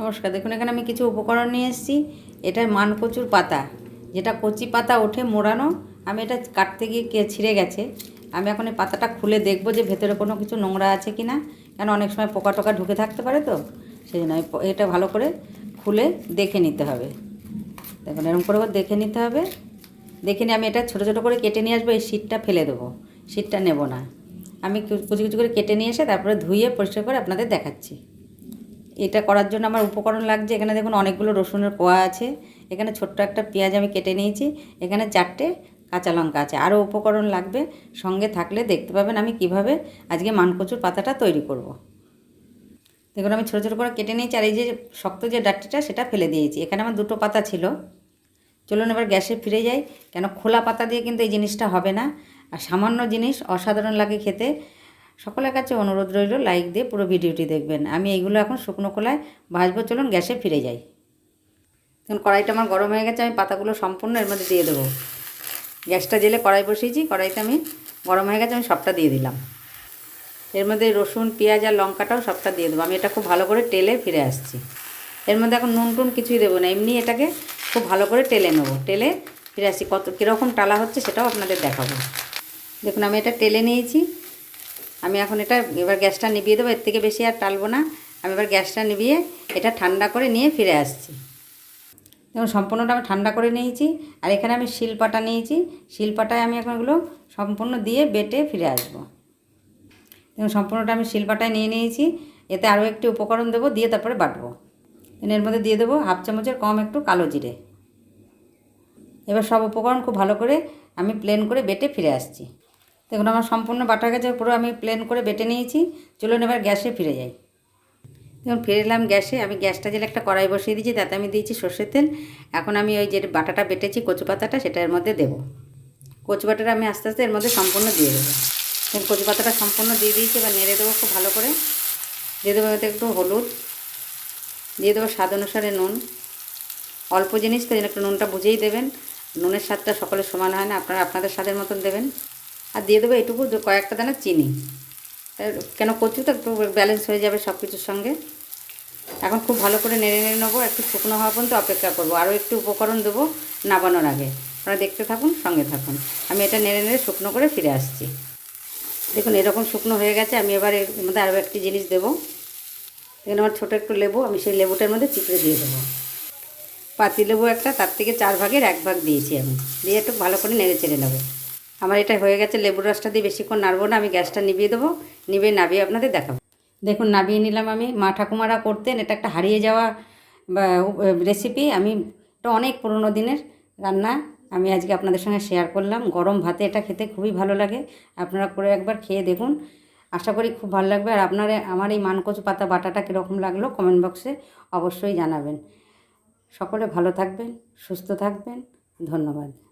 নমস্কার, দেখুন, এখানে আমি কিছু উপকরণ নিয়ে এসেছি। এটা মানকচুর পাতা। যেটা কচি পাতা ওঠে মোড়ানো, আমি এটা কাটতে গিয়ে কে ছিঁড়ে গেছে। আমি এখন এই পাতাটা খুলে দেখব যে ভেতরে কোনো কিছু নোংরা আছে কি না। কেন অনেক সময় পোকা টোকা ঢুকে থাকতে পারে তো, সেই জন্য এটা ভালো করে খুলে দেখে নিতে হবে। দেখুন, এরকম করে দেখে নিতে হবে। দেখে নিয়ে আমি এটা ছোটো ছোটো করে কেটে নিয়ে আসব, এই শীতটা ফেলে দেবো। শীতটা নেব না। আমি কুচি কুচি করে কেটে নিয়ে এসে তারপরে ধুয়ে পরিষ্কার করে আপনাদের দেখাচ্ছি। এটা করার জন্য আমার উপকরণ লাগছে। এখানে দেখুন অনেকগুলো রসুনের কোয়া আছে। এখানে ছোট্ট একটা পেঁয়াজ আমি কেটে নিয়েছি। এখানে চারটে কাঁচা লঙ্কা আছে। আরও উপকরণ লাগবে। সঙ্গে থাকলে দেখতে পাবেন আমি কীভাবে আজকে মানকচুর পাতাটা তৈরি করব। দেখুন আমি ছোটো ছোটো করে কেটে নিয়েছি আর এই যে শক্ত যে ডাট্টিটা সেটা ফেলে দিয়েছি। এখানে আমার দুটো পাতা ছিল। চলুন এবার গ্যাসে ফিরে যাই। কেন খোলা পাতা দিয়ে কিন্তু এই জিনিসটা হবে না। আর সামান্য জিনিস অসাধারণ লাগে খেতে। সকলের কাছে অনুরোধ রইল লাইক দিয়ে পুরো ভিডিওটি দেখবেন। আমি এইগুলো এখন শুকনো খোলায় ভাজবো চলুন গ্যাসে ফিরে যাই। এখন কড়াইটা আমার গরম হয়ে গেছে, আমি পাতাগুলো সম্পূর্ণ এর মধ্যে দিয়ে দেবো। গ্যাসটা জেলে কড়াই বসিয়েছি, কড়াইতে আমি গরম হয়ে গেছে, আমি সবটা দিয়ে দিলাম। এর মধ্যে রসুন, পেঁয়াজ আর লঙ্কাটাও সবটা দিয়ে দেবো। আমি এটা খুব ভালো করে টেলে ফিরে আসছি। এর মধ্যে এখন নুন টুন কিছুই দেবো না, এমনি এটাকে খুব ভালো করে টেলে নেব। টেলে ফিরে আসছি, কত কীরকম টালা হচ্ছে সেটাও আপনাদের দেখাবো। দেখুন, আমি এটা টেলে নিয়েছি। আমি এখন এটা, এবার গ্যাসটা নিভিয়ে দেবো, এর থেকে বেশি আর টালবো না। আমি এবার গ্যাসটা নিভিয়ে এটা ঠান্ডা করে নিয়ে ফিরে আসছি। দেখুন, সম্পূর্ণটা আমি ঠান্ডা করে নিয়েছি, আর এখানে আমি শিলপাটা নিয়েছি। শিলপাটায় আমি এখন এগুলো সম্পূর্ণ দিয়ে বেটে ফিরে আসব। দেখুন, সম্পূর্ণটা আমি শিলপাটায় নিয়ে নিয়েছি। এতে আরও একটি উপকরণ দেবো, দিয়ে তারপরে বাটবো। এর মধ্যে দিয়ে দেবো হাফ চামচের কম একটু কালো জিরে। এবার সব উপকরণ খুব ভালো করে আমি প্লেন করে বেটে ফিরে আসছি। দেখুন, আমার সম্পূর্ণ বাটা গেছে, পুরো আমি প্লেন করে বেটে নিয়েছি। চলুন এবার গ্যাসে ফিরে যাই। দেখুন, ফিরে এলাম গ্যাসে। আমি গ্যাসটা জেলে একটা কড়াই বসিয়ে দিয়েছি, তাতে আমি দিয়েছি সর্ষের তেল। এখন আমি ওই যে বাটাটা বেটেছি, কচু পাতাটা, সেটা এর মধ্যে দেবো। কচু বাটাটা আমি আস্তে আস্তে এর মধ্যে সম্পূর্ণ দিয়ে দেবো। দেখুন, কচু পাতাটা সম্পূর্ণ দিয়ে দিয়েছি, এবার নেড়ে দেবো খুব ভালো করে। দিয়ে দেবো একটু হলুদ। দিয়ে দেবো স্বাদ অনুসারে নুন। অল্প জিনিস তো একটু নুনটা বুঝেই দেবেন। নুনের স্বাদটা সকলের সমান হয় না, আপনারা আপনাদের স্বাদের মতন দেবেন। আর দিয়ে দেবো এটুকু কয়েকটা দানা চিনি। কেন কচু তো একটু ব্যালেন্স হয়ে যাবে সব কিছুর সঙ্গে। এখন খুব ভালো করে নেড়ে নেড়ে নেব, একটু শুকনো হওয়া পর্যন্ত অপেক্ষা করব। আরও একটু উপকরণ দেবো নাবানোর আগে। আপনারা দেখতে থাকুন, সঙ্গে থাকুন। আমি এটা নেড়ে নেড়ে শুকনো করে ফিরে আসছি। দেখুন, এরকম শুকনো হয়ে গেছে, আমি এবার এর মধ্যে আরও একটি জিনিস দেবো। এখানে আমার ছোটো একটু লেবু, আমি সেই লেবুটার মধ্যে চিপড়ে দিয়ে দেবো। পাতি লেবু একটা, তার থেকে চার ভাগের এক ভাগ দিয়েছি আমি। দিয়ে একটু ভালো করে নেড়ে চেড়ে নেব। আমার এটা হয়ে গেছে, লেবুর রসটা দিয়ে বেশিক্ষণ নাড়বো না, আমি গ্যাসটা নিভিয়ে দেবো, নিভিয়ে নাবিয়ে আপনাদের দেখাবো। দেখুন, নাবিয়ে নিলাম আমি। মা ঠাকুমারা করতেন, এটা একটা হারিয়ে যাওয়া রেসিপি আমি এটা অনেক পুরনো দিনের রান্না। আমি আজকে আপনাদের সঙ্গে শেয়ার করলাম। গরম ভাতে এটা খেতে খুবই ভালো লাগে। আপনারা করে একবার খেয়ে দেখুন। আশা করি খুব ভালো লাগবে। আর আপনারা, আমার এই মানকচু পাতা বাটাটা কীরকম লাগল কমেন্ট বক্সে অবশ্যই জানাবেন। সকলে ভালো থাকবেন, সুস্থ থাকবেন। ধন্যবাদ।